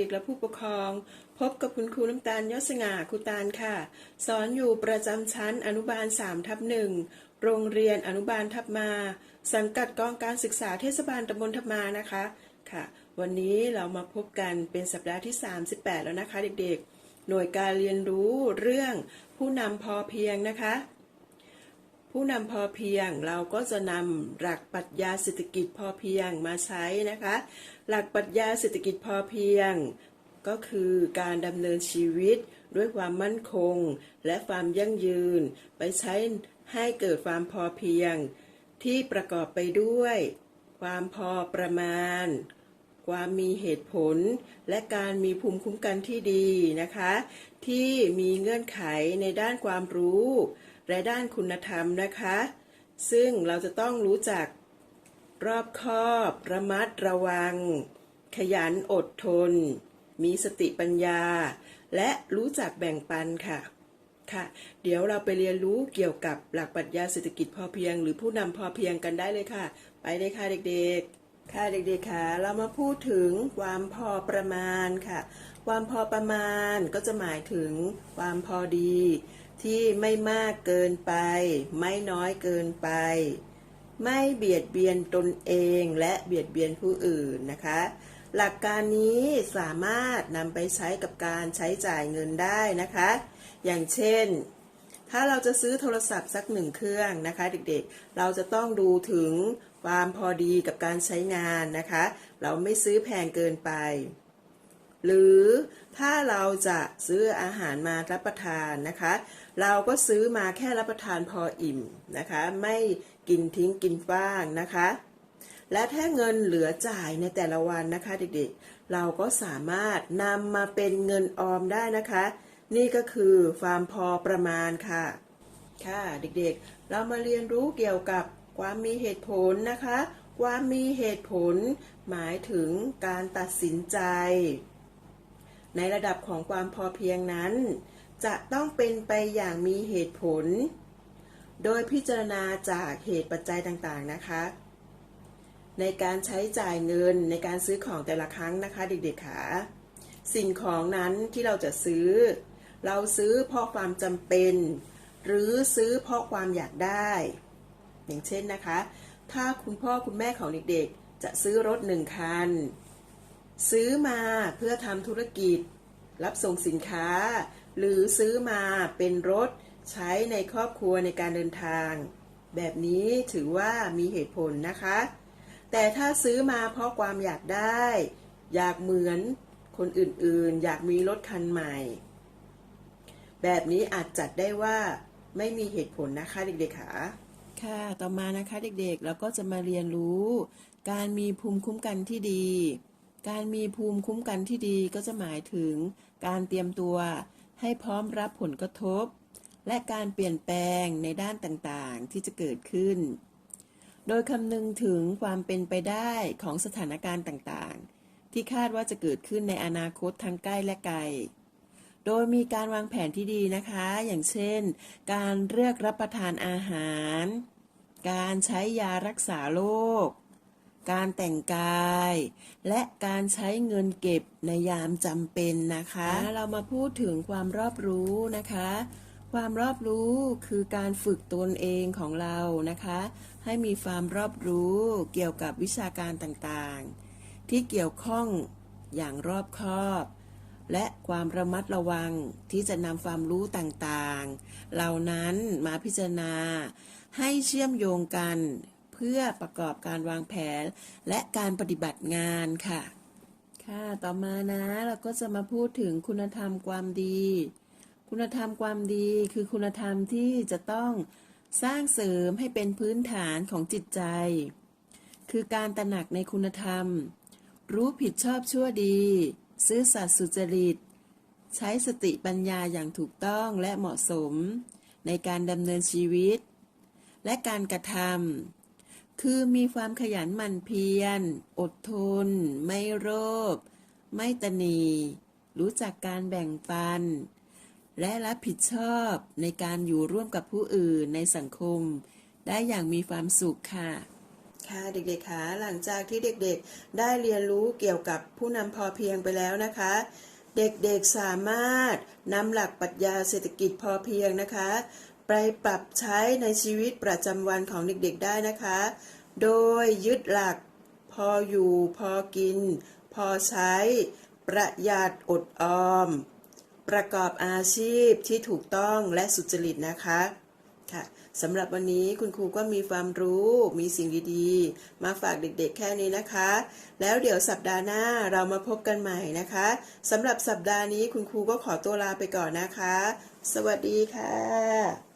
ด็กๆและผู้ปกครอง พบกับคุณครูน้ำตาลยศสง่าครูตาลค่ะ สอนอยู่ประจำชั้นอนุบาล3ทับหนึ่งโรงเรียนอนุบาลทับมา สังกัดกองการศึกษาเทศบาลตำบลทับมานะคะค่ะ วันนี้เรามาพบกันเป็นสัปดาห์ที่ 38 แล้วนะคะเด็กๆ หน่วยการเรียนรู้เรื่องผู้นำพอเพียงนะคะ ผู้นำพอเพียงเราก็จะนำหลักปรัชญาเศรษฐกิจพอเพียงมาใช้นะคะ หลักปรัชญาเศรษฐกิจพอเพียง ก็คือการดำเนินชีวิตด้วยความมั่นคง และความยั่งยืน ไปใช้ให้เกิดความพอเพียง ที่ประกอบไปด้วย ความพอประมาณ ความมีเหตุผล และการมีภูมิคุ้มกันที่ดีนะคะ ที่มีเงื่อนไขในด้านความรู้ และด้านคุณธรรมนะคะ ซึ่งเราจะต้องรู้จักรอบคอบ ระมัดระวัง ขยันอดทน มีสติปัญญา และรู้จักแบ่งปันค่ะค่ะ เดี๋ยวเราไปเรียนรู้เกี่ยวกับหลักปรัชญาเศรษฐกิจพอเพียง หรือผู้นำพอเพียงกันได้เลยค่ะ ไปเลยค่ะเด็กๆ ค่ะเด็กๆค่ะ เรามาพูดถึงความพอประมาณค่ะ ความพอประมาณก็จะหมายถึงความพอดี ที่ไม่มากเกินไป ไม่น้อยเกินไป ไม่เบียดเบียนตนเองและเบียดเบียนผู้อื่นนะคะ หลักการนี้สามารถนำไปใช้กับการใช้จ่ายเงินได้นะคะ อย่างเช่น ถ้าเราจะซื้อโทรศัพท์สักหนึ่งเครื่องนะคะ เด็กๆ เราจะต้องดูถึงความพอดีกับการใช้งานนะคะ เราไม่ซื้อแพงเกินไป หรือถ้าเราจะซื้ออาหารมารับประทานนะคะ เราก็ซื้อมาแค่รับประทานพออิ่มนะคะ ไม่กินทิ้งกินฟ้างนะคะ และถ้าเงินเหลือจ่ายในแต่ละวันนะคะเด็กๆ เราก็สามารถนำมาเป็นเงินออมได้นะคะ นี่ก็คือความพอประมาณค่ะ ค่ะเด็กๆ เรามาเรียนรู้เกี่ยวกับความมีเหตุผลนะคะ ความมีเหตุผลหมายถึงการตัดสินใจ ในระดับของความพอเพียงนั้น จะต้องเป็นไปอย่างมีเหตุผล โดยพิจารณาจากเหตุปัจจัยต่างๆนะคะ ในการใช้จ่ายเงินในการซื้อของแต่ละครั้งนะคะ เด็กๆค่ะสิ่งของนั้นที่เราจะซื้อ เราซื้อเพราะความจำเป็น หรือซื้อเพราะความอยากได้ อย่างเช่นนะคะ ถ้าคุณพ่อคุณแม่ของเด็กๆ จะซื้อรถหนึ่งคัน ซื้อมาเพื่อทำธุรกิจ รับส่งสินค้า หรือซื้อมาเป็นรถใช้ในครอบครัวในการเดินทาง แบบนี้ถือว่ามีเหตุผลนะคะ แต่ถ้าซื้อมาเพราะความอยากได้ อยากเหมือนคนอื่นๆ อยากมีรถคันใหม่ แบบนี้อาจจัดได้ว่าไม่มีเหตุผลนะคะเด็กๆค่ะค่ะ ต่อมานะคะเด็กๆ เราก็จะมาเรียนรู้ การมีภูมิคุ้มกันที่ดี การมีภูมิคุ้มกันที่ดีก็จะหมายถึงการเตรียมตัวให้พร้อมรับผลกระทบ และการเปลี่ยนแปลงในด้านต่างๆที่จะเกิดขึ้น โดยคำนึงถึงความเป็นไปได้ของสถานการณ์ต่างๆ ที่คาดว่าจะเกิดขึ้นในอนาคตทั้งใกล้และไกล โดยมีการวางแผนที่ดีนะคะ อย่างเช่น การเลือกรับประทานอาหาร การใช้ยารักษาโรค การแต่งกาย และการใช้เงินเก็บในยามจำเป็นนะคะ เรามาพูดถึงความรอบรู้นะคะ ความรอบรู้คือการฝึกตนเองของเรานะคะ ให้มีความรอบรู้เกี่ยวกับวิชาการต่างๆ ที่เกี่ยวข้องอย่างรอบคอบ และความระมัดระวังที่จะนำความรู้ต่างๆ เหล่านั้นมาพิจารณาให้เชื่อมโยงกัน พื่อประกอบการวางแผน และการปฏิบัติงานค่ะ ค่ะ ต่อมานะเราก็จะมาพูดถึงคุณธรรมความดี คุณธรรมความดีคือคุณธรรมที่จะต้องสร้างเสริมให้เป็นพื้นฐานของจิตใจ คือการตระหนักในคุณธรรม รู้ผิดชอบชั่วดี ซื่อสัตย์สุจริต ใช้สติปัญญาอย่างถูกต้องและเหมาะสม ในการดำเนินชีวิต และการกระทำ คือมีความขยันหมั่นเพียร อดทน ไม่โลภไม่ตนี รู้จักการแบ่งปัน และรับผิดชอบในการอยู่ร่วมกับผู้อื่นในสังคม ได้อย่างมีความสุขค่ะค่ะเด็กๆคะหลังจากที่เด็กๆ ได้เรียนรู้เกี่ยวกับผู้นำพอเพียงไปแล้วนะคะ เด็กๆสามารถนำหลักปรัชญาเศรษฐกิจพอเพียงนะคะ ไปปรับใช้ในชีวิตประจำวันของเด็กๆได้นะคะ โดยยึดหลักพออยู่พอกิน พอใช้ ประหยัดอดออม ประกอบอาชีพที่ถูกต้องและสุจริตนะคะค่ะสำหรับวันนี้คุณครูก็มีความรู้มีสิ่งดีๆ มาฝากเด็กๆแค่นี้นะคะ แล้วเดี๋ยวสัปดาห์หน้าเรามาพบกันใหม่นะคะสำหรับสัปดาห์นี้คุณครูก็ขอตัวลาไปก่อนนะคะ สวัสดีค่ะ